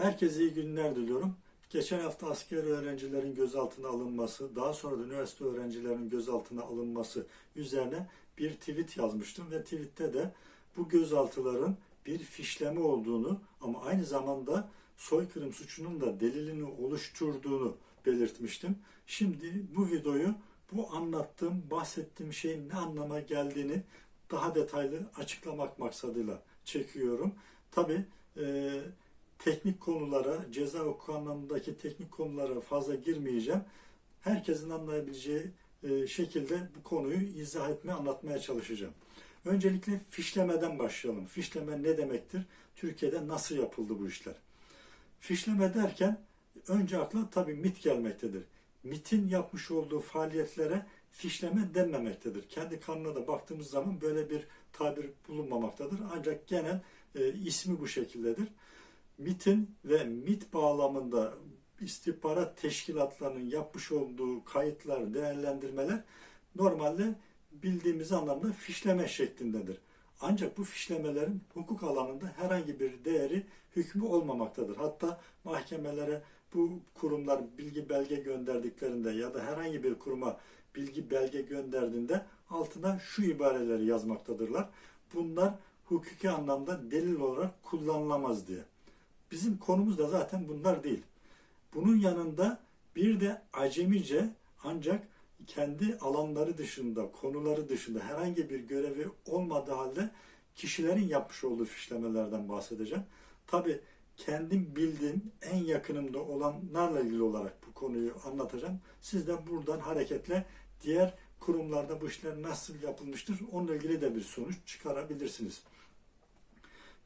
Herkese iyi günler diliyorum. Geçen hafta askeri öğrencilerin gözaltına alınması, daha sonra da üniversite öğrencilerinin gözaltına alınması üzerine bir tweet yazmıştım ve tweette de bu gözaltıların bir fişleme olduğunu ama aynı zamanda soykırım suçunun da delilini oluşturduğunu belirtmiştim. Şimdi bu videoyu bu anlattığım, bahsettiğim şeyin ne anlama geldiğini daha detaylı açıklamak maksadıyla çekiyorum. Tabi teknik konulara, ceza hukuku anlamındaki teknik konulara fazla girmeyeceğim. Herkesin anlayabileceği e, şekilde bu konuyu izah etmeye, anlatmaya çalışacağım. Öncelikle fişlemeden başlayalım. Fişleme ne demektir? Türkiye'de nasıl yapıldı bu işler? Fişleme derken önce akla tabii MIT gelmektedir. MIT'in yapmış olduğu faaliyetlere fişleme denmemektedir. Kendi kanuna da baktığımız zaman böyle bir tabir bulunmamaktadır. Ancak genel e, ismi bu şekildedir. MIT'in ve MIT bağlamında istihbarat teşkilatlarının yapmış olduğu kayıtlar, değerlendirmeler normalde bildiğimiz anlamda fişleme şeklindedir. Ancak bu fişlemelerin hukuk alanında herhangi bir değeri, hükmü olmamaktadır. Hatta mahkemelere bu kurumlar bilgi belge gönderdiklerinde ya da herhangi bir kuruma bilgi belge gönderdiğinde altına şu ibareleri yazmaktadırlar. Bunlar hukuki anlamda delil olarak kullanılamaz diye. Bizim konumuz da zaten bunlar değil. Bunun yanında bir de acemice ancak kendi alanları dışında, konuları dışında herhangi bir görevi olmadığı halde kişilerin yapmış olduğu fişlemelerden bahsedeceğim. Tabi kendim bildiğim en yakınımda olanlarla ilgili olarak bu konuyu anlatacağım. Siz de buradan hareketle diğer kurumlarda bu işler nasıl yapılmıştır onunla ilgili de bir sonuç çıkarabilirsiniz.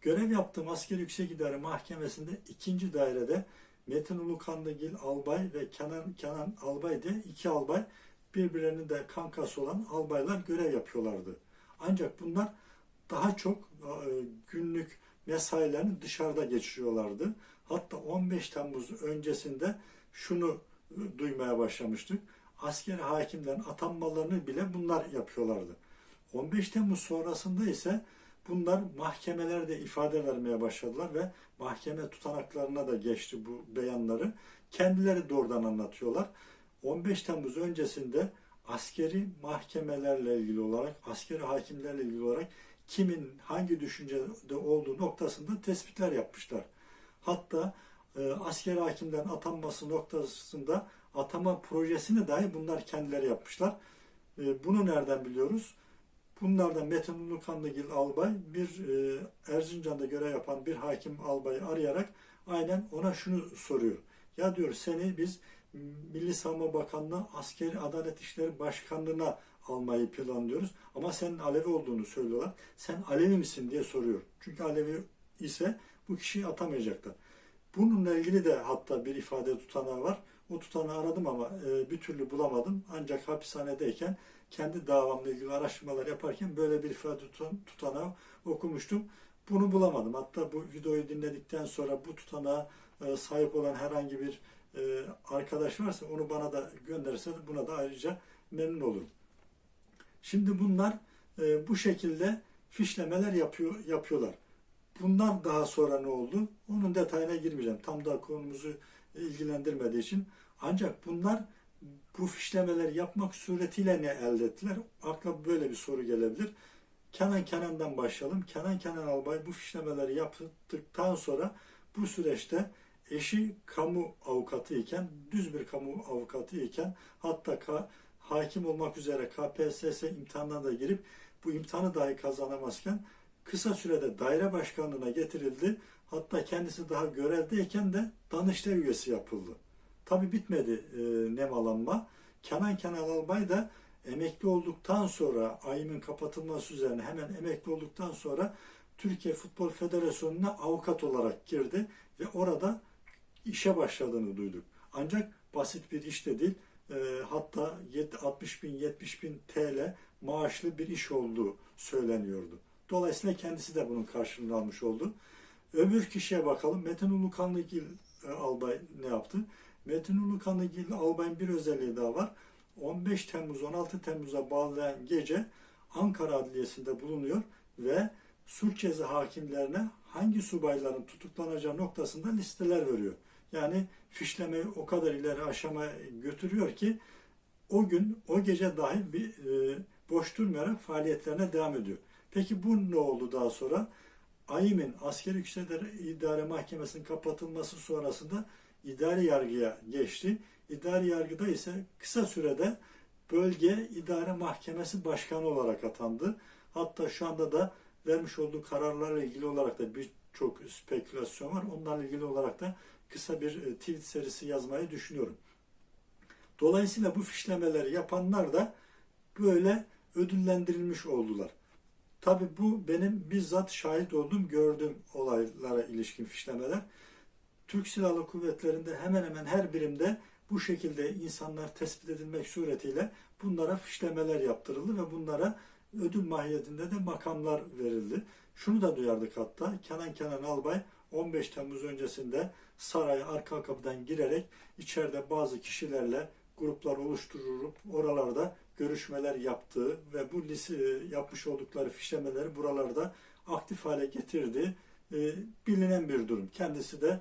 Görev yaptığım askeri yüksek idare mahkemesinde ikinci dairede Metin Ulukanlıgil albay ve Kenan, Kenan albay diye iki albay birbirlerinin de kankası olan albaylar görev yapıyorlardı. Ancak bunlar daha çok e, günlük mesailerini dışarıda geçiriyorlardı. Hatta 15 Temmuz öncesinde şunu e, duymaya başlamıştık. Askeri hakimlerin atanmalarını bile bunlar yapıyorlardı. 15 Temmuz sonrasında ise bunlar mahkemelerde ifade vermeye başladılar ve mahkeme tutanaklarına da geçti bu beyanları. Kendileri doğrudan anlatıyorlar. 15 Temmuz öncesinde askeri mahkemelerle ilgili olarak, askeri hakimlerle ilgili olarak kimin hangi düşüncede olduğu noktasında tespitler yapmışlar. Hatta e, askeri hakimlerin atanması noktasında atama projesini dahi bunlar kendileri yapmışlar. E, bunu nereden biliyoruz? Bunlardan Metin Ulukanlıgil albay bir e, Erzincan'da görev yapan bir hakim albayı arayarak aynen ona şunu soruyor. Ya diyor seni biz Milli Savunma Bakanlığı Askeri Adalet İşleri Başkanlığı'na almayı planlıyoruz. Ama senin Alevi olduğunu söylüyorlar. Sen Alevi misin diye soruyor. Çünkü Alevi ise bu kişiyi atamayacaklar. Bununla ilgili de hatta bir ifade tutanağı var. O tutanağı aradım ama e, bir türlü bulamadım. Ancak hapishanedeyken kendi davamla ilgili araştırmalar yaparken böyle bir ifade tutan, tutanağı okumuştum. Bunu bulamadım. Hatta bu videoyu dinledikten sonra bu tutanağa e, sahip olan herhangi bir e, arkadaş varsa onu bana da gönderirse buna da ayrıca memnun olurum. Şimdi bunlar e, bu şekilde fişlemeler yapıyor yapıyorlar. Bundan daha sonra ne oldu? Onun detayına girmeyeceğim. Tam da konumuzu ilgilendirmediği için. Ancak bunlar bu fişlemeleri yapmak suretiyle ne elde ettiler? Akla böyle bir soru gelebilir. Kenan Kenan'dan başlayalım. Kenan Kenan Albay bu fişlemeleri yaptıktan sonra bu süreçte eşi kamu avukatı iken, düz bir kamu avukatı iken hatta ka, hakim olmak üzere KPSS imtihanına da girip bu imtihanı dahi kazanamazken kısa sürede daire başkanlığına getirildi. Hatta kendisi daha görevdeyken de Danıştay üyesi yapıldı. Tabi bitmedi e, nemalanma. Kenan Kenan Albay da emekli olduktan sonra ayımın kapatılması üzerine hemen emekli olduktan sonra Türkiye Futbol Federasyonu'na avukat olarak girdi ve orada işe başladığını duyduk. Ancak basit bir iş de değil. E, hatta 60 bin 70 bin TL maaşlı bir iş olduğu söyleniyordu. Dolayısıyla kendisi de bunun karşılığını almış oldu. Öbür kişiye bakalım. Metin Ulukanlıgil e, albay ne yaptı? Metin Ulukanlıgil albayın bir özelliği daha var. 15 Temmuz 16 Temmuz'a bağlayan gece Ankara Adliyesi'nde bulunuyor ve suç ceza hakimlerine hangi subayların tutuklanacağı noktasında listeler veriyor. Yani fişlemeyi o kadar ileri aşamaya götürüyor ki o gün, o gece dahi bir e, boş durmayarak faaliyetlerine devam ediyor. Peki bu ne oldu daha sonra? AYİM'in Askeri Yüksek İdare Mahkemesi'nin kapatılması sonrasında idari yargıya geçti. İdari yargıda ise kısa sürede Bölge İdare Mahkemesi Başkanı olarak atandı. Hatta şu anda da vermiş olduğu kararlarla ilgili olarak da birçok spekülasyon var. Onlarla ilgili olarak da kısa bir e, tweet serisi yazmayı düşünüyorum. Dolayısıyla bu fişlemeleri yapanlar da böyle ödüllendirilmiş oldular. Tabi bu benim bizzat şahit olduğum, gördüğüm olaylara ilişkin fişlemeler. Türk Silahlı Kuvvetleri'nde hemen hemen her birimde bu şekilde insanlar tespit edilmek suretiyle bunlara fişlemeler yaptırıldı ve bunlara ödül mahiyetinde de makamlar verildi. Şunu da duyardık hatta Kenan Kenan Albay 15 Temmuz öncesinde saraya arka kapıdan girerek içeride bazı kişilerle gruplar oluşturup oralarda görüşmeler yaptığı ve bu lise yapmış oldukları fişlemeleri buralarda aktif hale getirdi. E, bilinen bir durum. Kendisi de e,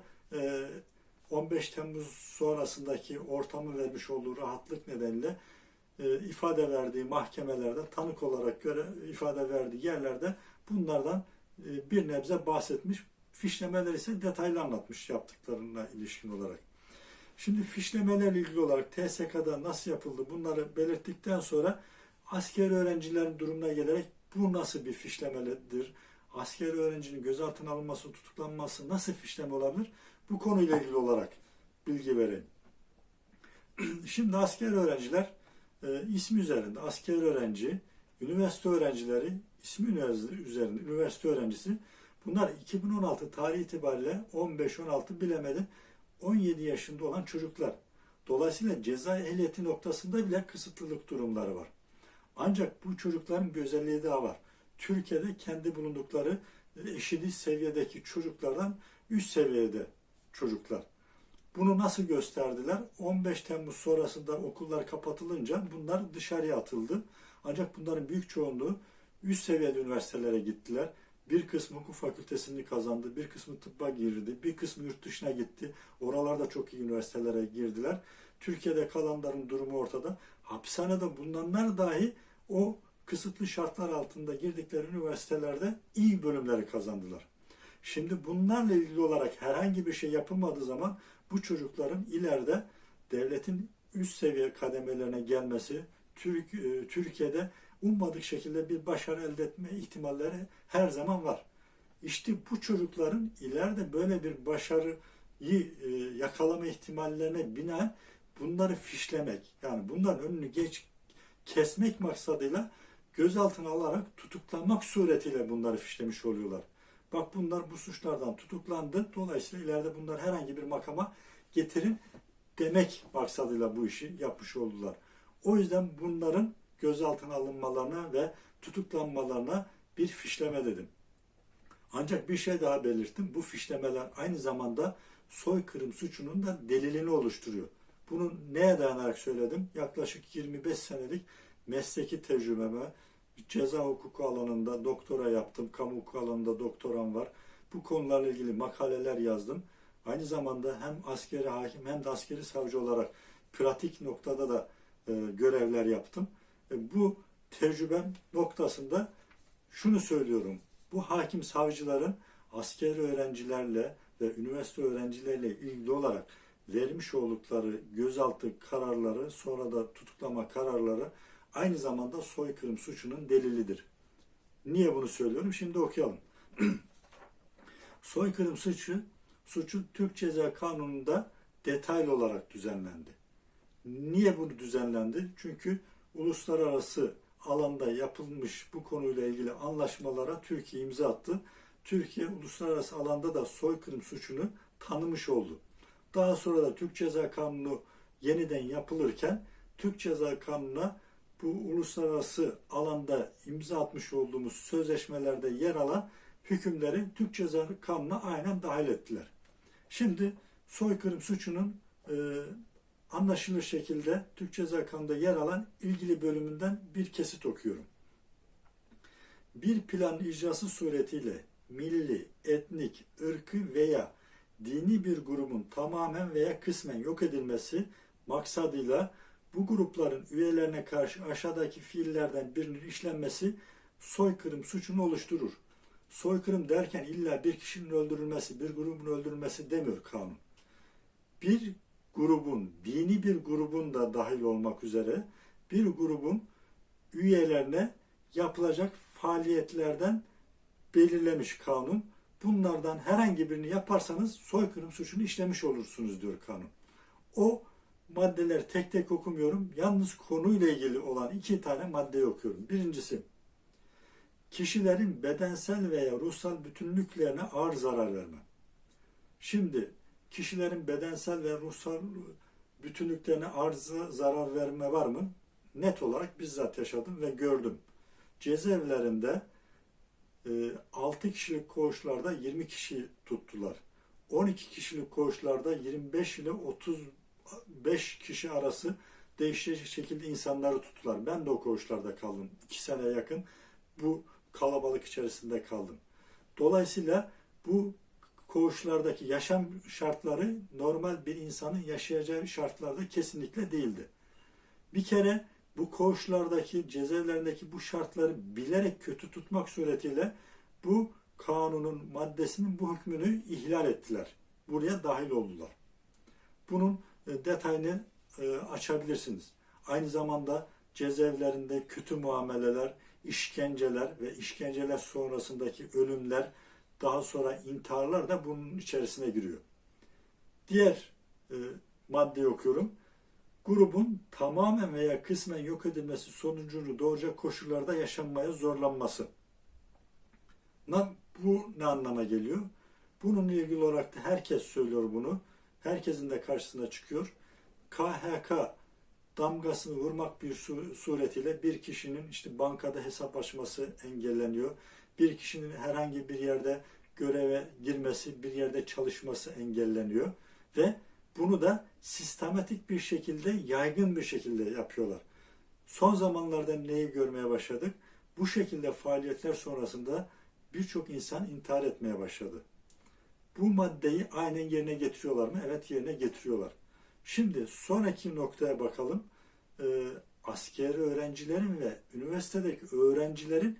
15 Temmuz sonrasındaki ortamı vermiş olduğu rahatlık nedeniyle e, ifade verdiği mahkemelerde tanık olarak göre ifade verdiği yerlerde bunlardan e, bir nebze bahsetmiş. Fişlemeler ise detaylı anlatmış yaptıklarına ilişkin olarak. Şimdi fişlemelerle ilgili olarak TSK'da nasıl yapıldı bunları belirttikten sonra askeri öğrencilerin durumuna gelerek bu nasıl bir fişlemedir? Askeri öğrencinin gözaltına alınması, tutuklanması nasıl fişleme olabilir? Bu konuyla ilgili olarak bilgi vereyim. Şimdi asker öğrenciler e, ismi üzerinde asker öğrenci, üniversite öğrencileri ismi üzerinde üniversite öğrencisi bunlar 2016 tarih itibariyle 15-16 bilemedim 17 yaşında olan çocuklar. Dolayısıyla ceza ehliyeti noktasında bile kısıtlılık durumları var. Ancak bu çocukların bir özelliği daha var. Türkiye'de kendi bulundukları eşit seviyedeki çocuklardan üst seviyede çocuklar. Bunu nasıl gösterdiler? 15 Temmuz sonrasında okullar kapatılınca bunlar dışarıya atıldı. Ancak bunların büyük çoğunluğu üst seviyede üniversitelere gittiler. Bir kısmı hukuk fakültesini kazandı, bir kısmı tıbba girdi, bir kısmı yurt dışına gitti. Oralarda çok iyi üniversitelere girdiler. Türkiye'de kalanların durumu ortada. Hapishanede bulunanlar dahi o kısıtlı şartlar altında girdikleri üniversitelerde iyi bölümleri kazandılar. Şimdi bunlarla ilgili olarak herhangi bir şey yapılmadığı zaman bu çocukların ileride devletin üst seviye kademelerine gelmesi, Türk, e, Türkiye'de ummadık şekilde bir başarı elde etme ihtimalleri her zaman var. İşte bu çocukların ileride böyle bir başarıyı e, yakalama ihtimallerine binaen bunları fişlemek, yani bunların önünü geç kesmek maksadıyla gözaltına alarak tutuklanmak suretiyle bunları fişlemiş oluyorlar. Bak bunlar bu suçlardan tutuklandı. Dolayısıyla ileride bunlar herhangi bir makama getirin demek maksadıyla bu işi yapmış oldular. O yüzden bunların gözaltına alınmalarına ve tutuklanmalarına bir fişleme dedim. Ancak bir şey daha belirttim. Bu fişlemeler aynı zamanda soykırım suçunun da delilini oluşturuyor. Bunu neye dayanarak söyledim? Yaklaşık 25 senelik mesleki tecrübeme, ceza hukuku alanında doktora yaptım, kamu hukuku alanında doktoram var. Bu konularla ilgili makaleler yazdım. Aynı zamanda hem askeri hakim hem de askeri savcı olarak pratik noktada da e, görevler yaptım. E, bu tecrübem noktasında şunu söylüyorum. Bu hakim savcıların askeri öğrencilerle ve üniversite öğrencileriyle ilgili olarak vermiş oldukları gözaltı kararları sonra da tutuklama kararları aynı zamanda soykırım suçunun delilidir. Niye bunu söylüyorum? Şimdi okuyalım. soykırım suçu suçu Türk Ceza Kanunu'nda detaylı olarak düzenlendi. Niye bunu düzenlendi? Çünkü uluslararası alanda yapılmış bu konuyla ilgili anlaşmalara Türkiye imza attı. Türkiye uluslararası alanda da soykırım suçunu tanımış oldu. Daha sonra da Türk Ceza Kanunu yeniden yapılırken Türk Ceza Kanunu'na bu uluslararası alanda imza atmış olduğumuz sözleşmelerde yer alan hükümleri Türk Ceza Kanunu'na aynen dahil ettiler. Şimdi soykırım suçunun e, anlaşılır şekilde Türk Ceza Kanunu'nda yer alan ilgili bölümünden bir kesit okuyorum. Bir plan icrası suretiyle milli, etnik, ırkı veya dini bir grubun tamamen veya kısmen yok edilmesi maksadıyla bu grupların üyelerine karşı aşağıdaki fiillerden birinin işlenmesi soykırım suçunu oluşturur. Soykırım derken illa bir kişinin öldürülmesi, bir grubun öldürülmesi demiyor kanun. Bir grubun, dini bir grubun da dahil olmak üzere bir grubun üyelerine yapılacak faaliyetlerden belirlemiş kanun. Bunlardan herhangi birini yaparsanız soykırım suçunu işlemiş olursunuz diyor kanun. O maddeler tek tek okumuyorum. Yalnız konuyla ilgili olan iki tane maddeyi okuyorum. Birincisi, kişilerin bedensel veya ruhsal bütünlüklerine ağır zarar verme. Şimdi kişilerin bedensel ve ruhsal bütünlüklerine ağır zarar verme var mı? Net olarak bizzat yaşadım ve gördüm. Cezaevlerinde 6 kişilik koğuşlarda 20 kişi tuttular. 12 kişilik koğuşlarda 25 ile 35 kişi arası değişecek şekilde insanları tuttular. Ben de o koğuşlarda kaldım. 2 sene yakın bu kalabalık içerisinde kaldım. Dolayısıyla bu koğuşlardaki yaşam şartları normal bir insanın yaşayacağı şartlarda kesinlikle değildi. Bir kere bu koğuşlardaki cezaevlerindeki bu şartları bilerek kötü tutmak suretiyle bu kanunun maddesinin bu hükmünü ihlal ettiler. Buraya dahil oldular. Bunun detayını e, açabilirsiniz. Aynı zamanda cezaevlerinde kötü muameleler, işkenceler ve işkenceler sonrasındaki ölümler, daha sonra intiharlar da bunun içerisine giriyor. Diğer e, maddeyi okuyorum grubun tamamen veya kısmen yok edilmesi sonucunu doğuracak koşullarda yaşanmaya zorlanması. Bu ne anlama geliyor? Bununla ilgili olarak da herkes söylüyor bunu. Herkesin de karşısına çıkıyor. KHK damgasını vurmak bir suretiyle bir kişinin işte bankada hesap açması engelleniyor. Bir kişinin herhangi bir yerde göreve girmesi, bir yerde çalışması engelleniyor ve bunu da sistematik bir şekilde, yaygın bir şekilde yapıyorlar. Son zamanlarda neyi görmeye başladık? Bu şekilde faaliyetler sonrasında birçok insan intihar etmeye başladı. Bu maddeyi aynen yerine getiriyorlar mı? Evet yerine getiriyorlar. Şimdi sonraki noktaya bakalım. Ee, askeri öğrencilerin ve üniversitedeki öğrencilerin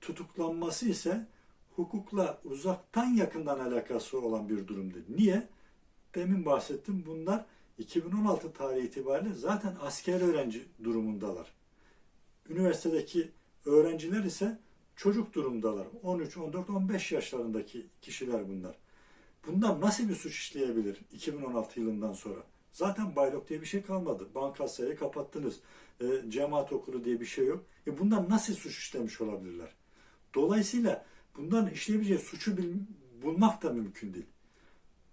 tutuklanması ise hukukla uzaktan yakından alakası olan bir durumdur. Niye? demin bahsettim. Bunlar 2016 tarihi itibariyle zaten asker öğrenci durumundalar. Üniversitedeki öğrenciler ise çocuk durumdalar. 13, 14, 15 yaşlarındaki kişiler bunlar. Bunlar nasıl bir suç işleyebilir 2016 yılından sonra? Zaten baylok diye bir şey kalmadı. Bankasayı kapattınız. E, cemaat okulu diye bir şey yok. E bunlar nasıl suç işlemiş olabilirler? Dolayısıyla bunların işleyebileceği suçu bil, bulmak da mümkün değil.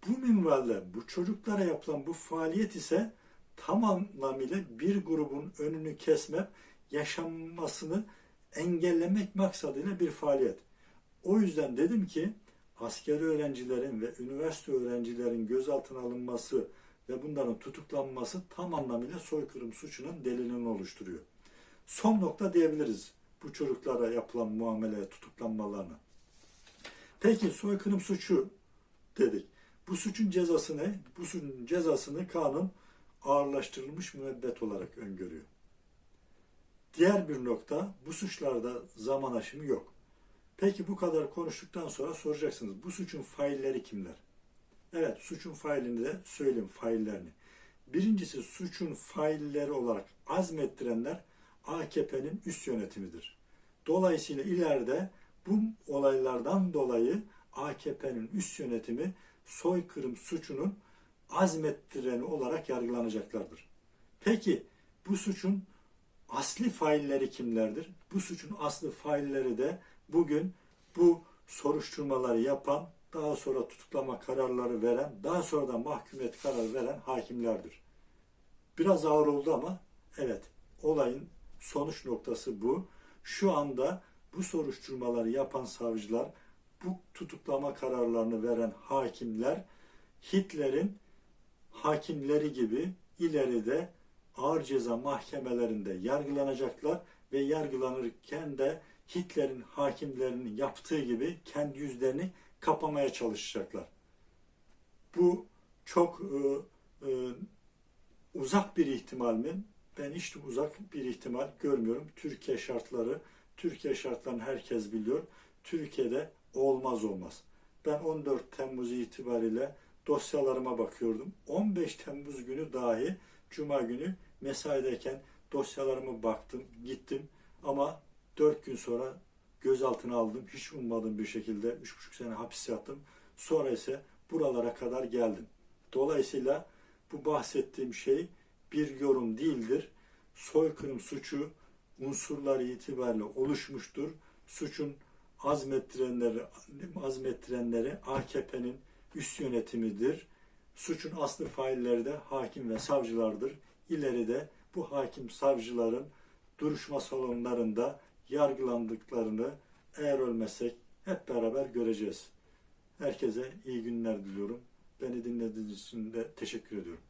Bu minvalde bu çocuklara yapılan bu faaliyet ise tam anlamıyla bir grubun önünü kesmek, yaşanmasını engellemek maksadıyla bir faaliyet. O yüzden dedim ki askeri öğrencilerin ve üniversite öğrencilerin gözaltına alınması ve bunların tutuklanması tam anlamıyla soykırım suçunun delilini oluşturuyor. Son nokta diyebiliriz bu çocuklara yapılan muameleye tutuklanmalarına. Peki soykırım suçu dedik. Bu suçun cezasını, bu suçun cezasını kanun ağırlaştırılmış müebbet olarak öngörüyor. Diğer bir nokta bu suçlarda zaman aşımı yok. Peki bu kadar konuştuktan sonra soracaksınız bu suçun failleri kimler? Evet suçun failini de söyleyeyim faillerini. Birincisi suçun failleri olarak azmettirenler AKP'nin üst yönetimidir. Dolayısıyla ileride bu olaylardan dolayı AKP'nin üst yönetimi soykırım suçunun azmettireni olarak yargılanacaklardır. Peki bu suçun asli failleri kimlerdir? Bu suçun asli failleri de bugün bu soruşturmaları yapan, daha sonra tutuklama kararları veren, daha sonra da mahkumiyet kararı veren hakimlerdir. Biraz ağır oldu ama evet olayın sonuç noktası bu. Şu anda bu soruşturmaları yapan savcılar bu tutuklama kararlarını veren hakimler Hitler'in hakimleri gibi ileride ağır ceza mahkemelerinde yargılanacaklar ve yargılanırken de Hitler'in hakimlerinin yaptığı gibi kendi yüzlerini kapamaya çalışacaklar. Bu çok e, e, uzak bir ihtimal mi? Ben hiç uzak bir ihtimal görmüyorum. Türkiye şartları, Türkiye şartlarını herkes biliyor. Türkiye'de olmaz olmaz. Ben 14 Temmuz itibariyle dosyalarıma bakıyordum. 15 Temmuz günü dahi Cuma günü mesaideyken dosyalarıma baktım, gittim ama 4 gün sonra gözaltına aldım. Hiç ummadığım bir şekilde 3,5 sene hapis yattım. Sonra ise buralara kadar geldim. Dolayısıyla bu bahsettiğim şey bir yorum değildir. Soykırım suçu unsurları itibariyle oluşmuştur. Suçun azmettirenleri, azmettirenleri AKP'nin üst yönetimidir. Suçun aslı failleri de hakim ve savcılardır. İleride bu hakim savcıların duruşma salonlarında yargılandıklarını eğer ölmesek hep beraber göreceğiz. Herkese iyi günler diliyorum. Beni dinlediğiniz için de teşekkür ediyorum.